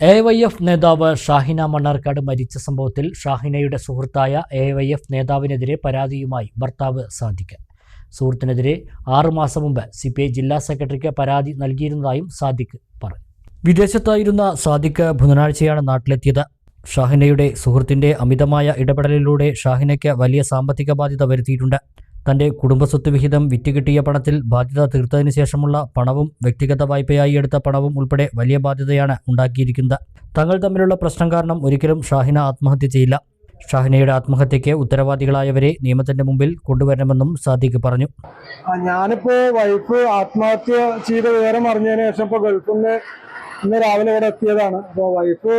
A Y F നേതാവ് ഷാഹിന മണ്ണാർക്കാട് മരിച്ച സംഭവത്തിൽ ഷാഹിനയുടെ സുഹൃത്തായ എ വൈ എഫ് നേതാവിനെതിരെ പരാതിയുമായി ഭർത്താവ് സാദിഖ്. സുഹൃത്തിനെതിരെ ആറുമാസം മുമ്പ് സി പി ഐ ജില്ലാ സെക്രട്ടറിക്ക് പരാതി നൽകിയിരുന്നതായും സാദിഖ് പറഞ്ഞു. വിദേശത്തായിരുന്ന സാദിഖ് ബുധനാഴ്ചയാണ് നാട്ടിലെത്തിയത്. ഷാഹിനയുടെ സുഹൃത്തിന്റെ അമിതമായ ഇടപെടലിലൂടെ ഷാഹിനയ്ക്ക് വലിയ സാമ്പത്തിക ബാധ്യത വരുത്തിയിട്ടുണ്ട്. തന്റെ കുടുംബസ്വത്ത് വിഹിതം വിറ്റുകിട്ടിയ പണത്തിൽ ബാധ്യത തീർത്തതിനു ശേഷമുള്ള പണവും വ്യക്തിഗത വായ്പയായി എടുത്ത പണവും ഉൾപ്പെടെ വലിയ ബാധ്യതയാണ് ഉണ്ടാക്കിയിരിക്കുന്നത്. തങ്ങൾ തമ്മിലുള്ള പ്രശ്നം കാരണം ഒരിക്കലും ഷാഹിന ആത്മഹത്യ ചെയ്യില്ല. ഷാഹിനയുടെ ആത്മഹത്യയ്ക്ക് ഉത്തരവാദികളായവരെ നിയമത്തിന്റെ മുമ്പിൽ കൊണ്ടുവരണമെന്നും സാദിഖ് പറഞ്ഞു. ഞാനിപ്പോ വൈഫ് ആത്മഹത്യ ചെയ്ത വിവരം അറിഞ്ഞതിന് ശേഷം ഇപ്പൊ ഗൾഫിൽ നിന്ന് ഇന്ന് രാവിലെ ഇവിടെ എത്തിയതാണ്. അപ്പൊ വൈഫ്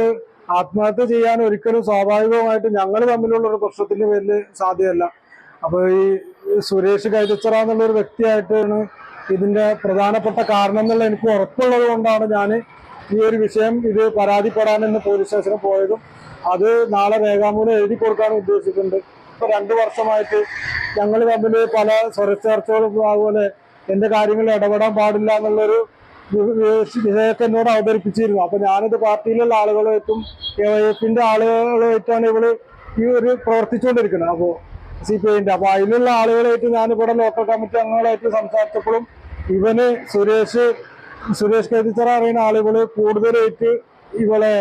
ആത്മഹത്യ ചെയ്യാൻ ഒരിക്കലും സ്വാഭാവികമായിട്ട് ഞങ്ങൾ തമ്മിലുള്ള ഒരു പ്രശ്നത്തിന്റെ പേരിൽ സാധ്യമല്ല. അപ്പൊ ഈ സുരേഷ് കൈതച്ചറ എന്നുള്ള ഒരു വ്യക്തിയായിട്ടാണ് ഇതിന്റെ പ്രധാനപ്പെട്ട കാരണം എന്നുള്ള എനിക്ക് ഉറപ്പുള്ളത് കൊണ്ടാണ് ഞാൻ ഈ ഒരു വിഷയം ഇത് പരാതിപ്പെടാൻ എന്ന് പോലീസ് സ്റ്റേഷനിൽ പോയതും അത് നാളെ രേഖാമൂലം എഴുതി കൊടുക്കാൻ ഉദ്ദേശിച്ചിട്ടുണ്ട്. ഇപ്പൊ രണ്ടു വർഷമായിട്ട് ഞങ്ങൾ തമ്മിൽ പല സ്വരച്ചേർച്ചകളും അതുപോലെ എന്റെ കാര്യങ്ങളിൽ ഇടപെടാൻ പാടില്ല എന്നുള്ളൊരു വിഷയത്തെ എന്നോട് അവതരിപ്പിച്ചിരുന്നു. അപ്പൊ ഞാനിത് പാർട്ടിയിലുള്ള ആളുകളുമായിട്ടും എ വൈ എഫിന്റെ ആളുകളുമായിട്ടാണ് ഇവൾ ഈ ഒരു പ്രവർത്തിച്ചുകൊണ്ടിരിക്കുന്നത്. അപ്പോ സി പി ഐന്റെ അപ്പൊ അതിലുള്ള ആളുകളായിട്ട് ഞാനിവിടെ ലോക്കൽ കമ്മിറ്റി അംഗങ്ങളായിട്ട് സംസാരിച്ചപ്പോഴും ഇവന് സുരേഷ് സുരേഷ് കൈതിച്ചറ അറിയുന്ന ആളുകൾ കൂടുതലായിട്ട് ഇവളെ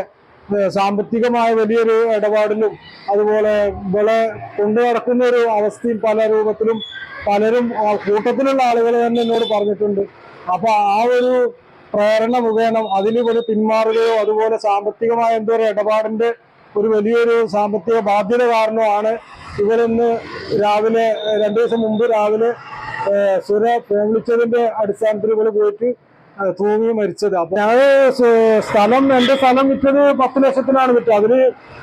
സാമ്പത്തികമായ വലിയൊരു ഇടപാടിലും അതുപോലെ ഇവളെ കൊണ്ടു നടക്കുന്ന ഒരു അവസ്ഥയും പല രൂപത്തിലും പലരും കൂട്ടത്തിലുള്ള ആളുകൾ തന്നെ എന്നോട് പറഞ്ഞിട്ടുണ്ട്. അപ്പൊ ആ ഒരു പ്രേരണ മുഖേന അതിൽ ഇവർ പിന്മാറുകയോ അതുപോലെ സാമ്പത്തികമായ എന്തോ ഒരു ഇടപാടിന്റെ ഒരു വലിയൊരു സാമ്പത്തിക ബാധ്യത കാരണമാണ് ഇവരിന്ന് രാവിലെ രണ്ടു ദിവസം മുമ്പ് രാവിലെ സുര ഫോൺ വിളിച്ചതിന്റെ അടിസ്ഥാനത്തിൽ ഇവർ പോയിട്ട് തൂങ്ങി മരിച്ചത്. അപ്പൊ ഞാൻ സ്ഥലം എന്റെ സ്ഥലം വിറ്റത് പത്ത് ലക്ഷത്തിനാണ് വിറ്റത്. അതിന്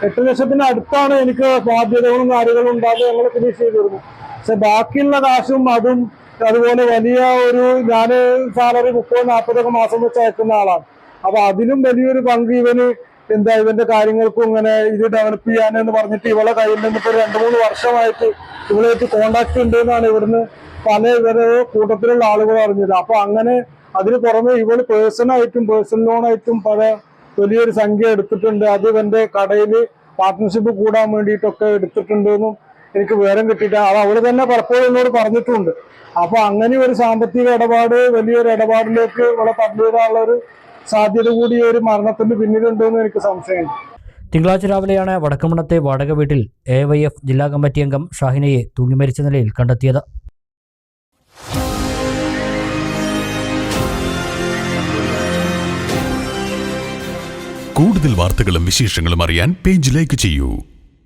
എട്ട് ലക്ഷത്തിന് അടുത്താണ് എനിക്ക് ബാധ്യതകളും കാര്യങ്ങളും ഉണ്ടാകുന്നത് ഞങ്ങൾ ഫിനിഷ് ചെയ്തിരുന്നു പക്ഷെ ബാക്കിയുള്ള കാശും അതും അതുപോലെ വലിയ ഒരു ഞാൻ സാലറി മുപ്പത് നാൽപ്പതൊക്കെ മാസം വെച്ച് അയക്കുന്ന ആളാണ്. അപ്പൊ അതിലും വലിയൊരു പങ്ക് ഇവന് എന്താ ഇവന്റെ കാര്യങ്ങൾക്കും ഇങ്ങനെ ഇത് ഡെവലപ്പ് ചെയ്യാനെന്ന് പറഞ്ഞിട്ട് ഇവളെ കയ്യിൽ നിന്ന് രണ്ടു മൂന്ന് വർഷമായിട്ട് ഇവളായിട്ട് കോണ്ടാക്ട് ഉണ്ട് എന്നാണ് ഇവിടുന്ന് പല ഇവരെ കൂട്ടത്തിലുള്ള ആളുകൾ അറിഞ്ഞത്. അപ്പൊ അങ്ങനെ അതിന് പുറമെ ഇവൾ പേഴ്സണായിട്ടും പേഴ്സണൽ ലോണായിട്ടും പല വലിയൊരു സംഖ്യ എടുത്തിട്ടുണ്ട്. അത് ഇവന്റെ കടയിൽ പാർട്ട്ണർഷിപ്പ് കൂടാൻ വേണ്ടിയിട്ടൊക്കെ എടുത്തിട്ടുണ്ട് എന്നും എനിക്ക് വിവരം കിട്ടിയിട്ട് അത് അവൾ തന്നെ പലപ്പോഴും എന്നോട് പറഞ്ഞിട്ടുണ്ട്. അപ്പൊ അങ്ങനെ ഒരു സാമ്പത്തിക ഇടപാട് വലിയൊരു ഇടപാടിലേക്ക് ഇവളെ തള്ളിയതാനുള്ള ഒരു സാധ്യത കൂടി ഒരു മരണത്തിന് പിന്നിലുണ്ടെന്ന് എനിക്ക് സംശയമുണ്ട്. തിങ്കളാഴ്ച രാവിലെയാണ് വടക്കമണത്തെ വാടക വീട്ടിൽ എ വൈ എഫ് ജില്ലാ കമ്മിറ്റി അംഗം ഷാഹിനയെ തൂങ്ങിമരിച്ച നിലയിൽ കണ്ടെത്തിയത്. കൂടുതൽ വാർത്തകളും വിശേഷങ്ങളും അറിയാൻ പേജ് ലൈക്ക് ചെയ്യൂ.